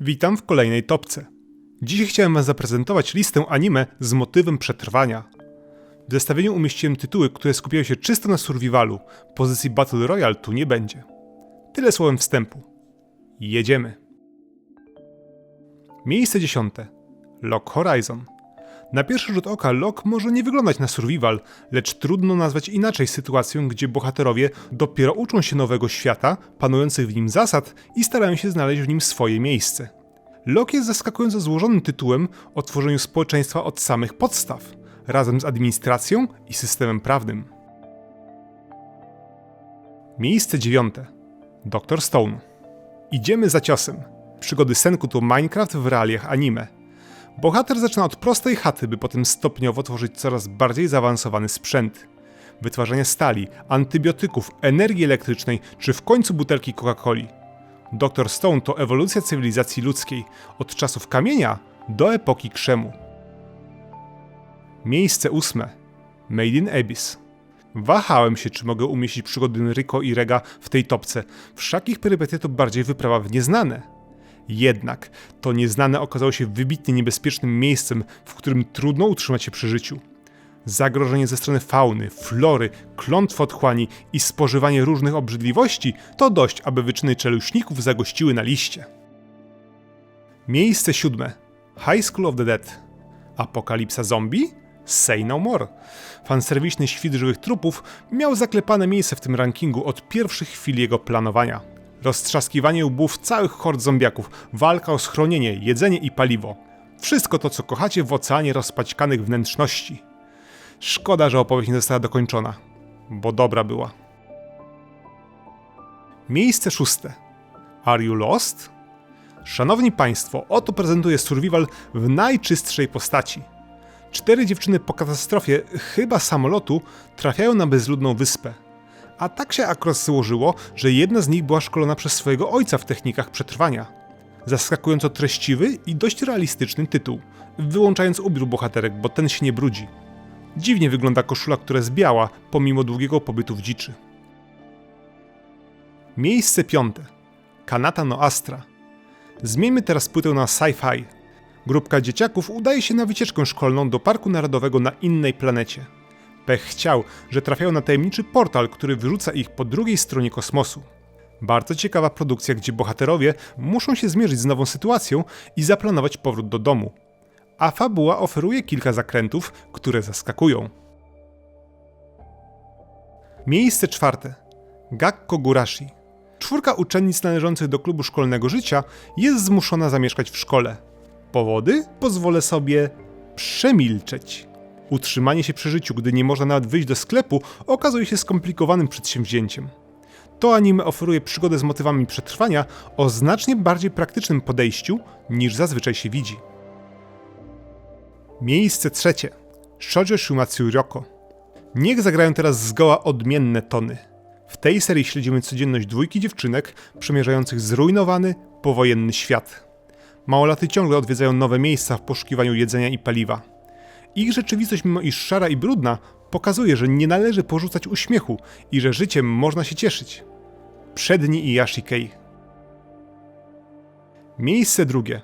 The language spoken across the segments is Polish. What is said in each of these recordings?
Witam w kolejnej topce. Dzisiaj chciałem Wam zaprezentować listę anime z motywem przetrwania. W zestawieniu umieściłem tytuły, które skupiają się czysto na survivalu. Pozycji Battle Royale tu nie będzie. Tyle słowem wstępu. Jedziemy. Miejsce dziesiąte. Lock Horizon. Na pierwszy rzut oka Lok może nie wyglądać na survival, lecz trudno nazwać inaczej sytuację, gdzie bohaterowie dopiero uczą się nowego świata, panujących w nim zasad i starają się znaleźć w nim swoje miejsce. Lok jest zaskakująco złożonym tytułem o tworzeniu społeczeństwa od samych podstaw, razem z administracją i systemem prawnym. Miejsce dziewiąte. Dr. Stone. Idziemy za ciosem. Przygody Senku to Minecraft w realiach anime. Bohater zaczyna od prostej chaty, by potem stopniowo tworzyć coraz bardziej zaawansowany sprzęt. Wytwarzanie stali, antybiotyków, energii elektrycznej czy w końcu butelki Coca-Coli. Dr. Stone to ewolucja cywilizacji ludzkiej, od czasów kamienia do epoki krzemu. Miejsce ósme. Made in Abyss. Wahałem się, czy mogę umieścić przygody Rico i Rega w tej topce, wszak ich perypetie to bardziej wyprawa w nieznane. Jednak to nieznane okazało się wybitnie niebezpiecznym miejscem, w którym trudno utrzymać się przy życiu. Zagrożenie ze strony fauny, flory, klątw otchłani i spożywanie różnych obrzydliwości to dość, aby wyczyny czeluśników zagościły na liście. Miejsce siódme. High School of the Dead. Apokalipsa zombie? Say no more. Fanserwiczny świt żywych trupów miał zaklepane miejsce w tym rankingu od pierwszych chwil jego planowania. Roztrzaskiwanie łbów całych hord zombiaków, walka o schronienie, jedzenie i paliwo. Wszystko to, co kochacie w oceanie rozpaćkanych wnętrzności. Szkoda, że opowieść nie została dokończona, bo dobra była. Miejsce szóste. Are you lost? Szanowni Państwo, oto prezentuje survival w najczystszej postaci. Cztery dziewczyny po katastrofie, chyba samolotu, trafiają na bezludną wyspę. A tak się akurat złożyło, że jedna z nich była szkolona przez swojego ojca w technikach przetrwania. Zaskakująco treściwy i dość realistyczny tytuł, wyłączając ubiór bohaterek, bo ten się nie brudzi. Dziwnie wygląda koszula, która jest biała, pomimo długiego pobytu w dziczy. Miejsce piąte. Kanata no Astra. Zmieńmy teraz płytę na sci-fi. Grupka dzieciaków udaje się na wycieczkę szkolną do Parku Narodowego na innej planecie. Pech chciał, że trafiają na tajemniczy portal, który wyrzuca ich po drugiej stronie kosmosu. Bardzo ciekawa produkcja, gdzie bohaterowie muszą się zmierzyć z nową sytuacją i zaplanować powrót do domu. A fabuła oferuje kilka zakrętów, które zaskakują. Miejsce czwarte. Gakko Gurashi. Czwórka uczennic należących do klubu szkolnego życia jest zmuszona zamieszkać w szkole. Powody? Pozwolę sobie przemilczeć. Utrzymanie się przy życiu, gdy nie można nawet wyjść do sklepu, okazuje się skomplikowanym przedsięwzięciem. To anime oferuje przygodę z motywami przetrwania o znacznie bardziej praktycznym podejściu niż zazwyczaj się widzi. Miejsce trzecie. Shoujo Shumatsu Ryoko. Niech zagrają teraz zgoła odmienne tony. W tej serii śledzimy codzienność dwójki dziewczynek przemierzających zrujnowany, powojenny świat. Małolaty ciągle odwiedzają nowe miejsca w poszukiwaniu jedzenia i paliwa. Ich rzeczywistość, mimo iż szara i brudna, pokazuje, że nie należy porzucać uśmiechu i że życiem można się cieszyć. Przedni i Yashikei. Miejsce drugie.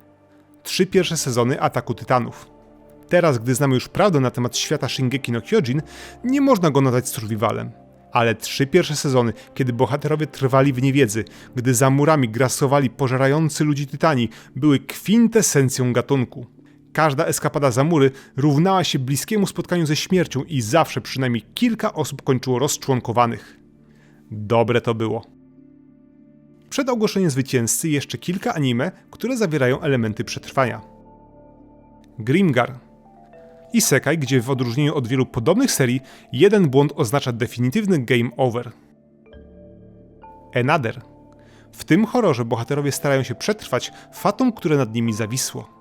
Trzy pierwsze sezony Ataku Tytanów. Teraz, gdy znamy już prawdę na temat świata Shingeki no Kyojin, nie można go nazwać survivalem. Ale trzy pierwsze sezony, kiedy bohaterowie trwali w niewiedzy, gdy za murami grasowali pożerający ludzi tytani, były kwintesencją gatunku. Każda eskapada za mury równała się bliskiemu spotkaniu ze śmiercią i zawsze przynajmniej kilka osób kończyło rozczłonkowanych. Dobre to było. Przed ogłoszeniem zwycięzcy jeszcze kilka anime, które zawierają elementy przetrwania. Grimgar. Isekai, gdzie w odróżnieniu od wielu podobnych serii, jeden błąd oznacza definitywny game over. Another. W tym horrorze bohaterowie starają się przetrwać fatum, które nad nimi zawisło.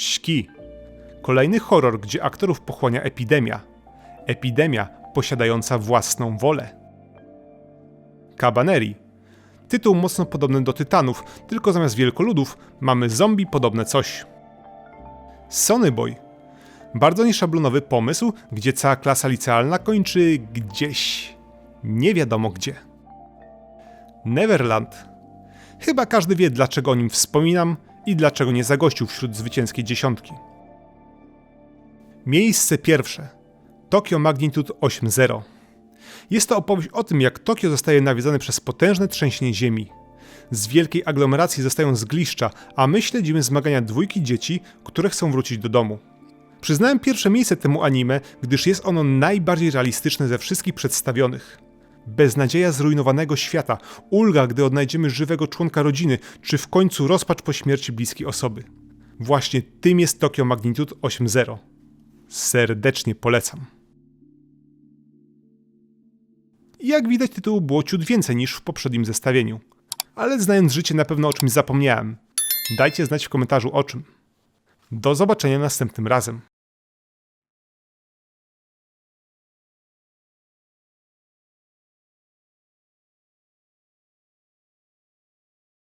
Śki. Kolejny horror, gdzie aktorów pochłania epidemia. Epidemia posiadająca własną wolę. Cabaneri. Tytuł mocno podobny do Tytanów, tylko zamiast wielkoludów mamy zombie podobne coś. Sony Boy. Bardzo nieszablonowy pomysł, gdzie cała klasa licealna kończy gdzieś. nie wiadomo gdzie. Neverland. Chyba każdy wie, dlaczego o nim wspominam i dlaczego nie zagościł wśród zwycięskiej dziesiątki. Miejsce pierwsze. Tokio Magnitude 8.0. Jest to opowieść o tym, jak Tokio zostaje nawiedzone przez potężne trzęsienie ziemi. Z wielkiej aglomeracji zostają zgliszcza, a my śledzimy zmagania dwójki dzieci, które chcą wrócić do domu. Przyznałem pierwsze miejsce temu anime, gdyż jest ono najbardziej realistyczne ze wszystkich przedstawionych. Beznadzieja zrujnowanego świata, ulga, gdy odnajdziemy żywego członka rodziny, czy w końcu rozpacz po śmierci bliskiej osoby. Właśnie tym jest Tokyo Magnitude 8.0. Serdecznie polecam. Jak widać, tytułu było ciut więcej niż w poprzednim zestawieniu. Ale znając życie, na pewno o czymś zapomniałem. Dajcie znać w komentarzu o czym. Do zobaczenia następnym razem.